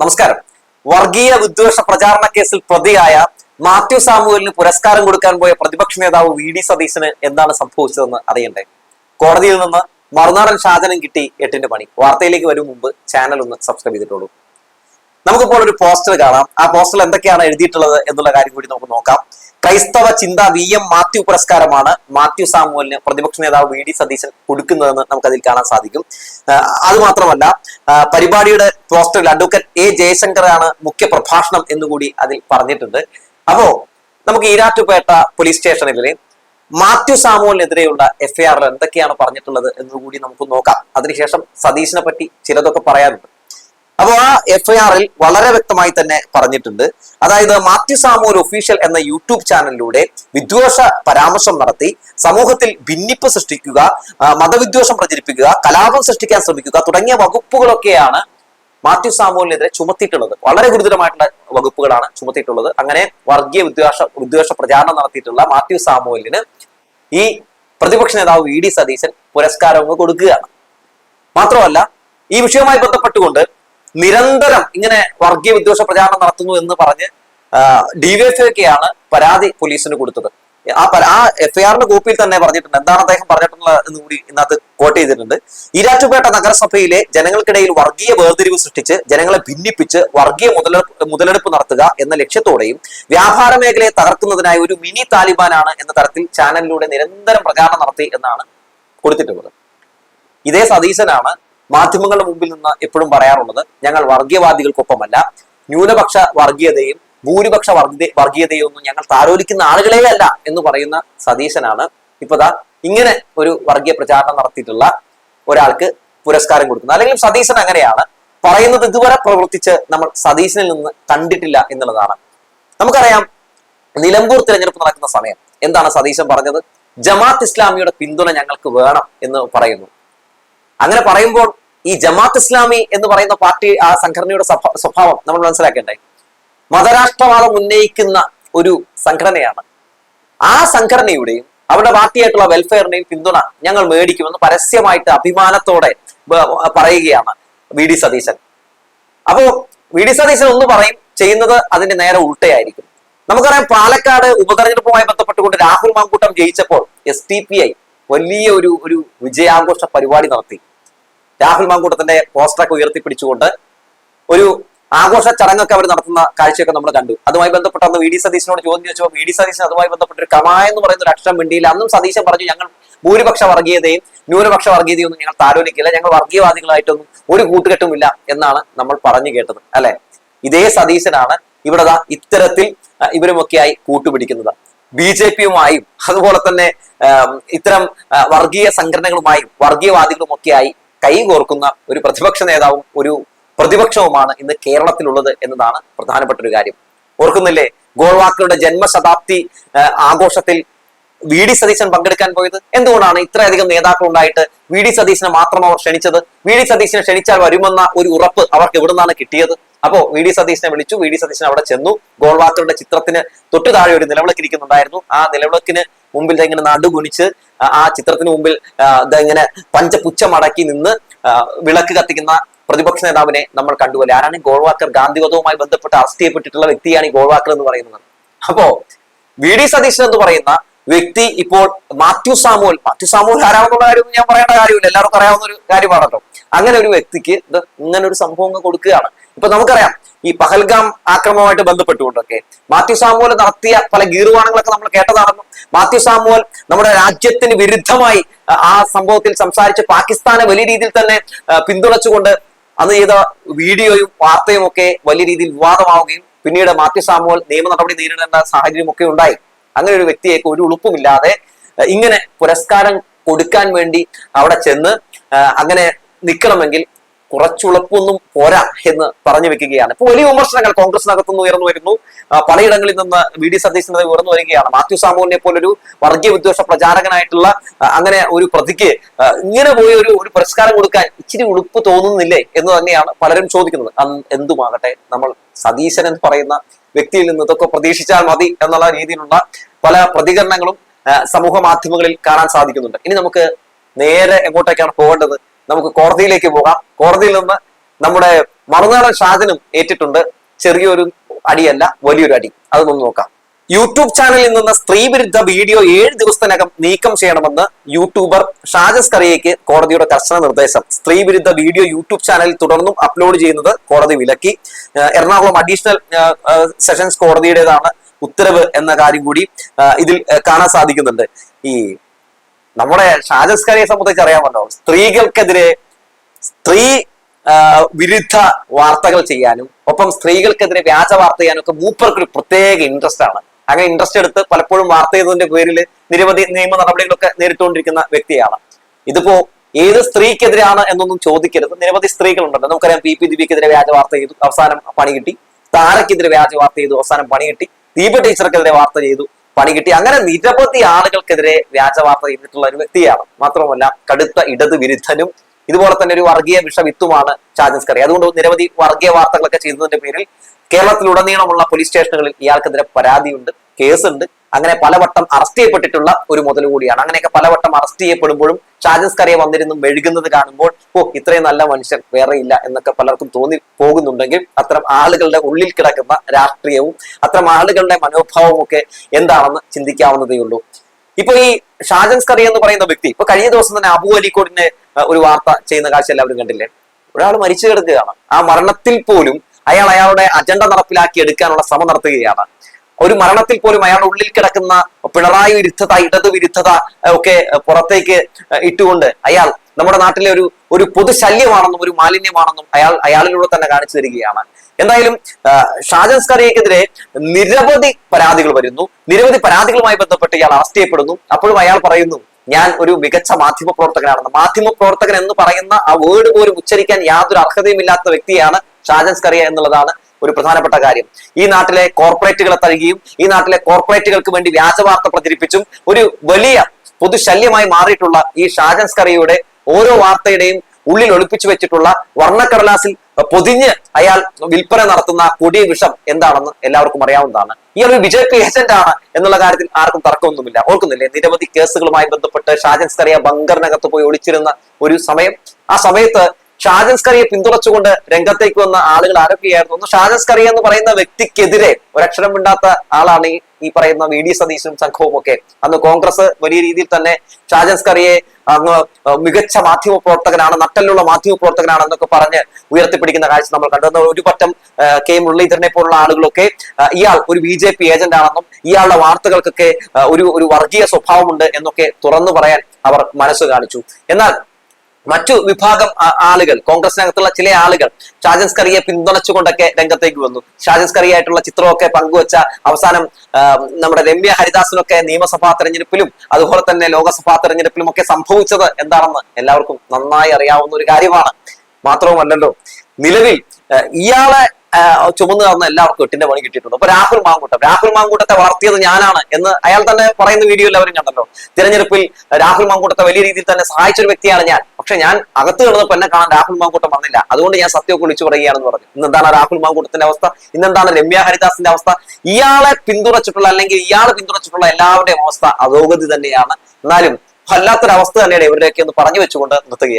നമസ്കാരം. വർഗീയ വിദ്വേഷ പ്രചാരണ കേസിൽ പ്രതിയായ മാത്യു സാമുവലിന് പുരസ്കാരം കൊടുക്കാൻ പോയ പ്രതിപക്ഷ നേതാവ് വി ഡി സതീശന് എന്താണ് സംഭവിച്ചതെന്ന് അറിയണ്ടേ? കോടതിയിൽ നിന്ന് മറുനാടൻ ഷാജനം കിട്ടി എട്ടിന്റെ പണി. വാർത്തയിലേക്ക് വരും മുമ്പ്. ചാനൽ ഒന്ന് സബ്സ്ക്രൈബ് ചെയ്തിട്ടുള്ളൂ. നമുക്കിപ്പോൾ ഒരു പോസ്റ്റർ കാണാം. ആ പോസ്റ്ററിൽ എന്തൊക്കെയാണ് എഴുതിയിട്ടുള്ളത് എന്നുള്ള കാര്യം കൂടി നമുക്ക് നോക്കാം. ക്രൈസ്തവ ചിന്ത വി എം മാത്യു പുരസ്കാരമാണ് മാത്യു സാമുവലിന് പ്രതിപക്ഷ നേതാവ് വി ഡി സതീശൻ കൊടുക്കുന്നതെന്ന് നമുക്ക് അതിൽ കാണാൻ സാധിക്കും. അത് മാത്രമല്ല പരിപാടിയുടെ പോസ്റ്ററിൽ അഡ്വക്കേറ്റ് എ ജയശങ്കറാണ് മുഖ്യ പ്രഭാഷണം എന്നുകൂടി അതിൽ പറഞ്ഞിട്ടുണ്ട്. അപ്പോ നമുക്ക് ഈരാറ്റുപേട്ട പോലീസ് സ്റ്റേഷനിലെ മാത്യു സാമുവലിനെതിരെയുള്ള എഫ്ഐആറിൽ എന്തൊക്കെയാണ് പറഞ്ഞിട്ടുള്ളത് എന്നുകൂടി നമുക്ക് നോക്കാം. അതിനുശേഷം സതീശിനെ പറ്റി ചിലതൊക്കെ പറയാനുണ്ട്. അപ്പോൾ ആ എഫ്ഐആറിൽ വളരെ വ്യക്തമായി തന്നെ പറഞ്ഞിട്ടുണ്ട്. അതായത് മാത്യു സാമുവൽ ഒഫീഷ്യൽ എന്ന യൂട്യൂബ് ചാനലിലൂടെ വിദ്വേഷ പരാമർശം നടത്തി സമൂഹത്തിൽ ഭിന്നിപ്പ് സൃഷ്ടിക്കുക മതവിദ്വേഷം പ്രചരിപ്പിക്കുക കലാപം സൃഷ്ടിക്കാൻ ശ്രമിക്കുക തുടങ്ങിയ വകുപ്പുകളൊക്കെയാണ് മാത്യു സാമുവലിനെതിരെ ചുമത്തിയിട്ടുള്ളത്. വളരെ ഗുരുതരമായിട്ടുള്ള വകുപ്പുകളാണ് ചുമത്തിയിട്ടുള്ളത്. അങ്ങനെ വർഗീയ വിദ്വേഷ വിദ്വേഷ പ്രചാരണം നടത്തിയിട്ടുള്ള മാത്യു സാമൂലിന് ഈ പ്രതിപക്ഷ നേതാവ് വി ഡി സതീശൻ പുരസ്കാരം അങ്ങ് കൊടുക്കുകയാണ്. മാത്രമല്ല ഈ വിഷയവുമായി ബന്ധപ്പെട്ടുകൊണ്ട് നിരന്തരം ഇങ്ങനെ വർഗീയ വിദ്വേഷ പ്രചാരണം നടത്തുന്നു എന്ന് പറഞ്ഞ് ഡിവൈഎഫ്ഐക്കാണ് പരാതി പോലീസിന് കൊടുത്തത്. ആ ആ എഫ്ഐആറിന്റെ കോപ്പിയിൽ തന്നെ പറഞ്ഞിട്ടുണ്ട്. എന്താണ് അദ്ദേഹം പറഞ്ഞിട്ടുള്ളത് എന്ന് കൂടി ഇന്നത്ത് കോട്ട് ചെയ്തിട്ടുണ്ട്. ഈരാറ്റുപേട്ട നഗരസഭയിലെ ജനങ്ങൾക്കിടയിൽ വർഗീയ വേർതിരിവ് സൃഷ്ടിച്ച് ജനങ്ങളെ ഭിന്നിപ്പിച്ച് വർഗീയ മുതലെടുപ്പ് നടത്തുക എന്ന ലക്ഷ്യത്തോടെയും വ്യാപാര മേഖലയെ തകർക്കുന്നതിനായി ഒരു മിനി താലിബാനാണ് എന്ന തരത്തിൽ ചാനലിലൂടെ നിരന്തരം പ്രചാരണം നടത്തി എന്നാണ് കൊടുത്തിട്ടുള്ളത്. ഇതേ സതീശനാണ് മാധ്യമങ്ങളുടെ മുമ്പിൽ നിന്ന് എപ്പോഴും പറയാറുള്ളത് ഞങ്ങൾ വർഗീയവാദികൾക്കൊപ്പമല്ല. ന്യൂനപക്ഷ വർഗീയതയും ഭൂരിപക്ഷ വർഗീയ വർഗീയതയും ഒന്നും ഞങ്ങൾ താരോലിക്കുന്ന ആളുകളേ അല്ല എന്ന് പറയുന്ന സതീശനാണ്. ഇപ്പതാ ഇങ്ങനെ ഒരു വർഗീയ പ്രചാരണം നടത്തിയിട്ടുള്ള ഒരാൾക്ക് പുരസ്കാരം കൊടുക്കുന്നത് അല്ലെങ്കിൽ സതീശൻ അങ്ങനെയാണ്. പറയുന്നത് ഇതുവരെ പ്രവർത്തിച്ച് നമ്മൾ സതീശനിൽ നിന്ന് കണ്ടിട്ടില്ല എന്നുള്ളതാണ്. നമുക്കറിയാം നിലമ്പൂർ തിരഞ്ഞെടുപ്പ് നടക്കുന്ന സമയം. എന്താണ് സതീശൻ പറഞ്ഞത്? ജമാത്ത് ഇസ്ലാമിയുടെ പിന്തുണ ഞങ്ങൾക്ക് വേണം എന്ന് പറയുന്നു. അങ്ങനെ പറയുമ്പോൾ ഈ ജമാത്ത് ഇസ്ലാമി എന്ന് പറയുന്ന പാർട്ടി ആ സംഘടനയുടെ സ്വഭാവം നമ്മൾ മനസ്സിലാക്കേണ്ടേ? മതരാഷ്ട്രവാദം ഉന്നയിക്കുന്ന ഒരു സംഘടനയാണ്. ആ സംഘടനയുടെയും അവരുടെ പാർട്ടിയായിട്ടുള്ള വെൽഫെയറിന്റെയും പിന്തുണ ഞങ്ങൾ മേടിക്കുമെന്ന് പരസ്യമായിട്ട് അഭിമാനത്തോടെ പറയുകയാണ് വി. ഡി. സതീശൻ. അപ്പോ വി. ഡി. സതീശൻ ഒന്ന് പറയും ചെയ്യുന്നത് അതിന്റെ നേരെ ഉൾട്ടയായിരിക്കും. നമുക്കറിയാം പാലക്കാട് ഉപതെരഞ്ഞെടുപ്പുമായി ബന്ധപ്പെട്ടുകൊണ്ട് രാഹുൽ മാങ്കൂട്ടം ജയിച്ചപ്പോൾ എസ് ടി പി ഐ വലിയ ഒരു ഒരു വിജയാഘോഷ പരിപാടി നടത്തി. രാഹുൽ മാങ്കൂട്ടത്തിന്റെ പോസ്റ്ററൊക്കെ ഉയർത്തിപ്പിടിച്ചുകൊണ്ട് ഒരു ആഘോഷ ചടങ്ങൊക്കെ അവർ നടത്തുന്ന കാഴ്ചയൊക്കെ നമ്മൾ കണ്ടു. അതുമായി ബന്ധപ്പെട്ട് അന്ന് വി ഡി സതീശനോട് ചോദ്യം ചോദിച്ചപ്പോൾ വി ഡി സതീശൻ അതുമായി ബന്ധപ്പെട്ട് ഒരു കമ എന്ന് പറയുന്ന ഒരു അക്ഷരം മിണ്ടിയില്ല. അന്നും സതീശൻ പറഞ്ഞു ഞങ്ങൾ ഭൂരിപക്ഷ വർഗീയതയും ന്യൂനപക്ഷ വർഗീയതയും ഒന്നും ഞങ്ങൾ താലോലിക്കില്ല ഞങ്ങൾ വർഗീയവാദികളായിട്ടൊന്നും ഒരു കൂട്ടുകെട്ടുമില്ല എന്നാണ് നമ്മൾ പറഞ്ഞു കേട്ടത്. അല്ലെ? ഇതേ സതീശനാണ് ഇവിടെ ഇത്തരത്തിൽ ഇവരുമൊക്കെയായി കൂട്ടുപിടിക്കുന്നത്. ബി ജെ പിയുമായും അതുപോലെ തന്നെ ഇത്തരം വർഗീയ സംഘടനകളുമായും വർഗീയവാദികളും ഒക്കെയായി കൈകോർക്കുന്ന ഒരു പ്രതിപക്ഷ നേതാവും ഒരു പ്രതിപക്ഷവുമാണ് ഇന്ന് കേരളത്തിലുള്ളത് എന്നതാണ് പ്രധാനപ്പെട്ട ഒരു കാര്യം. ഓർക്കുന്നില്ലേ? ഗോൾവാക്കറുടെ ജന്മശതാബ്ദി ആഘോഷത്തിൽ വി ഡി സതീശൻ പങ്കെടുക്കാൻ പോയത്? എന്തുകൊണ്ടാണ് ഇത്രയധികം നേതാക്കൾ ഉണ്ടായിട്ട് വി ഡി സതീശനെ മാത്രം അവർ ക്ഷണിച്ചത്? വി ഡി സതീശനെ ക്ഷണിച്ചാൽ വരുമെന്ന ഒരു ഉറപ്പ് അവർക്ക് എവിടുന്നാണ് കിട്ടിയത്? അപ്പോ വി ഡി സതീശനെ വിളിച്ചു. വി ഡി സതീശൻ അവിടെ ചെന്നു. ഗോൾവാത്തറുടെ ചിത്രത്തിന് തൊട്ടു താഴെ ഒരു നിലവിളക്ക് ഇരിക്കുന്നുണ്ടായിരുന്നു. ആ നിലവിളക്കിന് മുമ്പിൽ ഇങ്ങനെ നടുകുനിച്ച് ആ- ചിത്രത്തിന് മുമ്പിൽ ഇതെങ്ങനെ ദേ മടക്കി നിന്ന് വിളക്ക് കത്തിക്കുന്ന പ്രതിപക്ഷ നേതാവിനെ നമ്മൾ കണ്ടുപോലെ ആരാണ് ഗോൾവാക്കർ? ഗാന്ധിവധവുമായി ബന്ധപ്പെട്ട് അറസ്റ്റ് ചെയ്യപ്പെട്ടിട്ടുള്ള വ്യക്തിയാണ് ഈ ഗോൾവാക്കർ എന്ന് പറയുന്നത്. അപ്പോ വി ഡി സതീശൻ എന്ന് പറയുന്ന വ്യക്തി ഇപ്പോൾ മാത്യു സാമുവൽ. മാത്യു സാമുവൽ ആരാണെന്നുള്ള കാര്യം ഞാൻ പറയേണ്ട കാര്യമില്ല. എല്ലാവർക്കും അറിയാവുന്ന ഒരു കാര്യമാണല്ലോ. അങ്ങനെ ഒരു വ്യക്തിക്ക് ഇത് ഇങ്ങനെ ഒരു സംഭവം കൊടുക്കുകയാണ്. ഇപ്പൊ നമുക്കറിയാം ഈ പഹൽഗാം ആക്രമണവുമായിട്ട് ബന്ധപ്പെട്ടുകൊണ്ടൊക്കെ. മാത്യു സാമുവൽ നടത്തിയ പല ഗീർവാണങ്ങളൊക്കെ നമ്മൾ കേട്ടതാണെന്നും മാത്യു സാമുവൽ നമ്മുടെ രാജ്യത്തിന് വിരുദ്ധമായി ആ- സംഭവത്തിൽ സംസാരിച്ച് പാകിസ്ഥാനെ വലിയ രീതിയിൽ തന്നെ പിന്തുണച്ചുകൊണ്ട് അന്ന് ചെയ്ത വീഡിയോയും വാർത്തയും ഒക്കെ വലിയ രീതിയിൽ വിവാദമാവുകയും പിന്നീട് മാത്യു സാമുവൽ നിയമ നടപടി നേരിടേണ്ട സാഹചര്യം ഒക്കെ ഉണ്ടായി. അങ്ങനെ ഒരു വ്യക്തിയേക്ക് ഒരു ഉളുപ്പുമില്ലാതെ ഇങ്ങനെ പുരസ്കാരം കൊടുക്കാൻ വേണ്ടി അവിടെ ചെന്ന് അങ്ങനെ നിൽക്കണമെങ്കിൽ കുറച്ചുളപ്പൊന്നും പോരാ എന്ന് പറഞ്ഞു വെക്കുകയാണ്. ഇപ്പൊ വലിയ വിമർശനങ്ങൾ കോൺഗ്രസിനകത്തുനിന്ന് ഉയർന്നു വരുന്നു. പലയിടങ്ങളിൽ നിന്ന് വി ഡി സതീശനെ ഉയർന്നു വരികയാണ്. മാത്യു സാമുവിനെ പോലൊരു വർഗീയ വിദ്വേഷ പ്രചാരകനായിട്ടുള്ള അങ്ങനെ ഒരു പ്രതിക്ക് ഇങ്ങനെ പോയി ഒരു ഒരു പുരസ്കാരം കൊടുക്കാൻ ഇച്ചിരി ഉളുപ്പ് തോന്നുന്നില്ലേ എന്ന് തന്നെയാണ് പലരും ചോദിക്കുന്നത്. എന്തുമാകട്ടെ നമ്മൾ സതീശൻ എന്ന് പറയുന്ന വ്യക്തിയിൽ നിന്ന് ഇതൊക്കെ പ്രതീക്ഷിച്ചാൽ മതി എന്നുള്ള രീതിയിലുള്ള പല പ്രതികരണങ്ങളും സമൂഹ മാധ്യമങ്ങളിൽ കാണാൻ സാധിക്കുന്നുണ്ട്. ഇനി നമുക്ക് നേരെ എങ്ങോട്ടേക്കാണ് പോകേണ്ടത്? നമുക്ക് കോടതിയിലേക്ക് പോകാം. കോടതിയിൽ നിന്ന് നമ്മുടെ മറുനാടൻ ഷാജനും ഏറ്റിട്ടുണ്ട്. ചെറിയൊരു അടിയല്ല വലിയൊരു അടി. അതൊന്നും നോക്കാം. യൂട്യൂബ് ചാനലിൽ നിന്ന് സ്ത്രീവിരുദ്ധ വീഡിയോ ഏഴ് ദിവസത്തിനകം നീക്കം ചെയ്യണമെന്ന് യൂട്യൂബർ ഷാജസ് കറിയയ്ക്ക് കോടതിയുടെ കർശന നിർദ്ദേശം. സ്ത്രീവിരുദ്ധ വീഡിയോ യൂട്യൂബ് ചാനലിൽ തുടർന്നും അപ്ലോഡ് ചെയ്യുന്നത് കോടതി വിലക്കി. എറണാകുളം അഡീഷണൽ സെഷൻസ് കോടതിയുടേതാണ് ഉത്തരവ് എന്ന കാര്യം കൂടി ഇതിൽ കാണാൻ സാധിക്കുന്നുണ്ട്. ഈ നമ്മുടെ ഷാജസ്കരയെ സംബന്ധിച്ച് അറിയാൻ അറിയാമല്ലോ. സ്ത്രീകൾക്കെതിരെ സ്ത്രീ വിരുദ്ധ വാർത്തകൾ ചെയ്യാനും ഒപ്പം സ്ത്രീകൾക്കെതിരെ വ്യാജ വാർത്ത ചെയ്യാനും ഒക്കെ മൂപ്പർക്ക് ഒരു പ്രത്യേക ഇൻട്രസ്റ്റ് ആണ്. അങ്ങനെ ഇൻട്രസ്റ്റ് എടുത്ത് പലപ്പോഴും വാർത്ത ചെയ്തതിന്റെ പേരിൽ നിരവധി നിയമ നടപടികളൊക്കെ നേരിട്ടുകൊണ്ടിരിക്കുന്ന വ്യക്തിയാണ്. ഇതിപ്പോ ഏത് സ്ത്രീക്കെതിരാണ് എന്നൊന്നും ചോദിക്കരുത്. നിരവധി സ്ത്രീകളുണ്ടല്ലോ. നമുക്കറിയാം പി പി ദിപിക്കെതിരെ വ്യാജ വാർത്ത ചെയ്തു അവസാനം പണി കിട്ടി. താരക്കെതിരെ വ്യാജ വാർത്ത ചെയ്തു അവസാനം പണി കിട്ടി. ദീപ ടീച്ചർക്കെതിരെ വാർത്ത ചെയ്തു. പണി കിട്ടി. അങ്ങനെ നിരവധി ആളുകൾക്കെതിരെ വ്യാജവാർത്ത ചെയ്തിട്ടുള്ള ഒരു വ്യക്തിയാണ്. മാത്രമല്ല കടുത്ത ഇടത് വിരുദ്ധനും ഇതുപോലെ തന്നെ ഒരു വർഗീയ വിഷവിത്തുമാണ് ഷാജൻസ് കറി അതുകൊണ്ട് നിരവധി വർഗീയ വാർത്തകളൊക്കെ ചെയ്തതിന്റെ പേരിൽ കേരളത്തിലുടനീളമുള്ള പോലീസ് സ്റ്റേഷനുകളിൽ ഇയാൾക്കെതിരെ പരാതിയുണ്ട് കേസുണ്ട്. അങ്ങനെ പലവട്ടം അറസ്റ്റ് ചെയ്യപ്പെട്ടിട്ടുള്ള ഒരു മുതൽ കൂടിയാണ്. അങ്ങനെയൊക്കെ പലവട്ടം അറസ്റ്റ് ചെയ്യപ്പെടുമ്പോഴും ഷാജൻസ് കറിയ വന്നിരുന്നും മെഴുകുന്നത് കാണുമ്പോൾ ഓ ഇത്രയും നല്ല മനുഷ്യൻ വേറെ ഇല്ല എന്നൊക്കെ പലർക്കും തോന്നി പോകുന്നുണ്ടെങ്കിൽ അത്തരം ആളുകളുടെ ഉള്ളിൽ കിടക്കുന്ന രാഷ്ട്രീയവും അത്തരം ആളുകളുടെ മനോഭാവവും ഒക്കെ എന്താണെന്ന് ചിന്തിക്കാവുന്നതേ ഉള്ളൂ. ഇപ്പൊ ഈ ഷാജൻസ് കറി എന്ന് പറയുന്ന വ്യക്തി ഇപ്പൊ കഴിഞ്ഞ ദിവസം തന്നെ അബു അലിക്കോടിന്റെ ഒരു വാർത്ത ചെയ്യുന്ന കാഴ്ച എല്ലാവരും കണ്ടില്ലേ? ഒരാൾ മരിച്ചു കിടക്കുകയാണ്. ആ മരണത്തിൽ പോലും അയാൾ അയാളുടെ അജണ്ട നടപ്പിലാക്കി എടുക്കാനുള്ള ശ്രമം നടത്തുകയാണ്. ഒരു മരണത്തിൽ പോലും അയാളുടെ ഉള്ളിൽ കിടക്കുന്ന പിണറായി വിരുദ്ധത ഇടത് വിരുദ്ധത ഒക്കെ പുറത്തേക്ക് ഇട്ടുകൊണ്ട് അയാൾ നമ്മുടെ നാട്ടിലെ ഒരു ഒരു പൊതുശല്യമാണെന്നും ഒരു മാലിന്യമാണെന്നും അയാൾ അയാളിലൂടെ തന്നെ കാണിച്ചു തരികയാണ്. എന്തായാലും ഷാജൻസ്കറിയക്കെതിരെ ഷാജൻ സ്കറിയക്കെതിരെ നിരവധി പരാതികൾ വരുന്നു. നിരവധി പരാതികളുമായി ബന്ധപ്പെട്ട് ഇയാൾ അറസ്റ്റ് ചെയ്യപ്പെടുന്നു. അപ്പോഴും അയാൾ പറയുന്നു ഞാൻ ഒരു മികച്ച മാധ്യമ പ്രവർത്തകനാണെന്ന്. മാധ്യമ പ്രവർത്തകൻ എന്ന് പറയുന്ന ആ വേർഡ് പോലും ഉച്ചരിക്കാൻ യാതൊരു അർഹതയും ഇല്ലാത്ത വ്യക്തിയാണ് ഷാജൻ സ്കറിയ എന്നുള്ളതാണ് ഒരു പ്രധാനപ്പെട്ട കാര്യം. ഈ നാട്ടിലെ കോർപ്പറേറ്റുകളെ തഴുകിയും ഈ നാട്ടിലെ കോർപ്പറേറ്റുകൾക്ക് വേണ്ടി വ്യാജ വാർത്ത പ്രചരിപ്പിച്ചും ഒരു വലിയ പൊതുശല്യമായി മാറിയിട്ടുള്ള ഈ ഷാജൻസ്കറിയുടെ ഓരോ വാർത്തയുടെയും ഉള്ളിൽ ഒളിപ്പിച്ചു വെച്ചിട്ടുള്ള വർണക്കടലാസിൽ പൊതിഞ്ഞ് അയാൾ വിൽപ്പന നടത്തുന്ന കൊടിയ വിഷം എന്താണെന്ന് എല്ലാവർക്കും അറിയാവുന്നതാണ്. ഇയാൾ ഒരു ബി ഏജന്റ് ആണ് എന്നുള്ള കാര്യത്തിൽ ആർക്കും തർക്കമൊന്നുമില്ല. ഓർക്കുന്നില്ലേ? നിരവധി കേസുകളുമായി ബന്ധപ്പെട്ട് ഷാജൻസ്കറിയ ബങ്കറിനകത്ത് പോയി ഒളിച്ചിരുന്ന ഒരു സമയം. ആ സമയത്ത് ഷാജൻ സ്കറിയെ പിന്തുണച്ചുകൊണ്ട് രംഗത്തേക്ക് വന്ന ആളുകൾ ആരൊക്കെയായിരുന്നു? ഒന്ന് ഷാജൻ സ്കറിയ എന്ന് പറയുന്ന വ്യക്തിക്കെതിരെ ഒരക്ഷരം മിണ്ടാത്ത ആളാണ് ഈ പറയുന്ന വി ഡി സതീശും സംഘവും ഒക്കെ. അന്ന് കോൺഗ്രസ് വലിയ രീതിയിൽ തന്നെ ഷാജൻ സ്കറിയെ അന്ന് മികച്ച മാധ്യമ പ്രവർത്തകനാണ് നട്ടലുള്ള മാധ്യമ പ്രവർത്തകനാണ് എന്നൊക്കെ പറഞ്ഞ് ഉയർത്തിപ്പിടിക്കുന്ന കാഴ്ച നമ്മൾ കണ്ടു. ഒരു പറ്റം കെ മുരളീധരനെ പോലുള്ള ആളുകളൊക്കെ ഇയാൾ ഒരു ബി ജെ പി ഏജന്റ് ആണെന്നും ഇയാളുടെ വാർത്തകൾക്കൊക്കെ ഒരു ഒരു വർഗീയ സ്വഭാവമുണ്ട് എന്നൊക്കെ തുറന്നു പറയാൻ അവർ മനസ്സ് കാണിച്ചു. എന്നാൽ മറ്റു വിഭാഗം ആളുകൾ കോൺഗ്രസ് കോൺഗ്രസിനകത്തുള്ള ചില ആളുകൾ ഷാജൻ സ്കറിയെ പിന്തുണച്ചുകൊണ്ടൊക്കെ രംഗത്തേക്ക് വന്നു. ഷാജൻ സ്കറിയായിട്ടുള്ള ചിത്രമൊക്കെ പങ്കുവച്ച അവസാനം നമ്മുടെ രമ്യ ഹരിദാസിനൊക്കെ നിയമസഭാ തെരഞ്ഞെടുപ്പിലും അതുപോലെ തന്നെ ലോകസഭാ തെരഞ്ഞെടുപ്പിലും ഒക്കെ സംഭവിച്ചത് എന്താണെന്ന് എല്ലാവർക്കും നന്നായി അറിയാവുന്ന ഒരു കാര്യമാണ്. മാത്രവുമല്ലല്ലോ നിലവിൽ ഇയാളെ ചുമന്നു തന്ന എല്ലാവർക്കും എട്ടിന്റെ പണി കിട്ടിയിട്ടുണ്ട്. അപ്പൊ രാഹുൽ മാങ്കൂട്ടം രാഹുൽ മാങ്കൂട്ടത്തെ വളർത്തിയത് ഞാനാണ് എന്ന് അയാൾ തന്നെ പറയുന്ന വീഡിയോ എല്ലാവരും കണ്ടല്ലോ. തിരഞ്ഞെടുപ്പിൽ രാഹുൽ മാങ്കൂട്ടത്തെ വലിയ രീതിയിൽ തന്നെ സഹായിച്ച ഒരു വ്യക്തിയാണ് ഞാൻ. പക്ഷെ ഞാൻ അകത്ത് കിടന്നപ്പോൾ എന്നെ കാണാൻ രാഹുൽ മാങ്കൂട്ടം വന്നില്ല. അതുകൊണ്ട് ഞാൻ സത്യമൊക്കെ വിളിച്ചു പറയുകയാണെന്ന് പറഞ്ഞു. ഇന്നെന്താണ് രാഹുൽ മാങ്കൂട്ടത്തിന്റെ അവസ്ഥ? ഇന്നെന്താണ് രമ്യ ഹരിദാസിന്റെ അവസ്ഥ? ഇയാളെ പിന്തുണച്ചിട്ടുള്ള അല്ലെങ്കിൽ ഇയാളെ പിന്തുണച്ചിട്ടുള്ള എല്ലാവരുടെയും അവസ്ഥ അധോഗതി തന്നെയാണ്. എന്നാലും വല്ലാത്തൊരവസ്ഥ തന്നെയാണ് ഇവരുടെയൊക്കെ ഒന്ന് പറഞ്ഞു വെച്ചുകൊണ്ട് നിർത്തുകയാണ്.